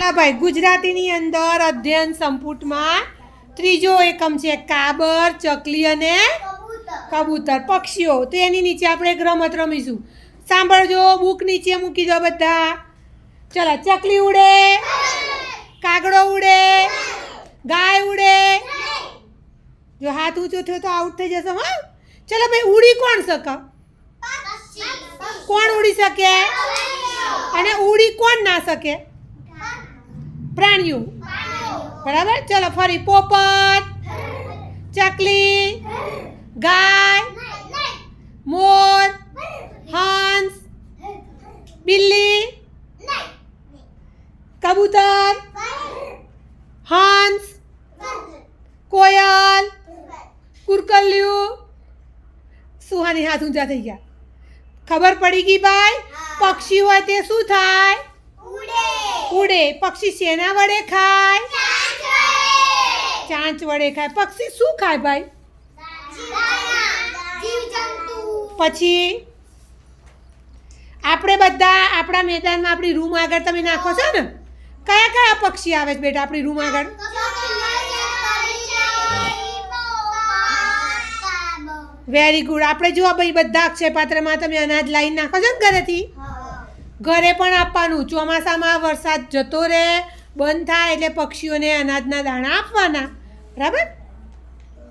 ભાઈ ગુજરાતીની અંદર અધ્યયન સંપુટમાં ત્રીજો એકમ છે કાબર ચકલી અને કબૂતર. પક્ષીઓ. તો એની નીચે આપણે એક રમત રમીશું. સાંભળજો બુક નીચે મૂકી દો બધા. ચલો ચકલી ઉડે કાગડો ઉડે ગાય ઉડે. જો હાથ ઊંચો થયો તો આઉટ થઈ જશે હા? ચલો ભાઈ ઉડી કોણ શકે? કોણ ઉડી શકે? અને ઉડી કોણ ના શકે? પ્રાણીઓ. બરાબર? ચલો ફરી પોપટ, ચકલી, ગાય, મોર, હંસ, બિલ્લી, કબૂતર, હંસ, કોયલ, કુરકલિયું. સુહાની હાથ ઊંચા થઈ ગયા. ખબર પડી ગઈ ભાઈ? પક્ષી હોય તે શું થાય? ઉડે પક્ષી શેના વડે ખાય? ચાંચ વડે. ખાય. પક્ષી શું ખાય ભાઈ? પછી આપણે બધા આપણા મેદાનમાં આપણી રૂમ આગળ તમે નાખો છો ને? કયા કયા પક્ષી આવે છે બેટા આપણી રૂમ આગળ? વેરી ગુડ આપણે જો ભાઈ બધા અક્ષય પાત્રમાં તમે અનાજ લાવીને નાખો છો ને ઘરેથી? ઘરે પણ આપવાનું. ચોમાસામાં વરસાદ જતો રહે, બંધ થાય એટલે પક્ષીઓને અનાજના દાણા આપવાના. બરાબર?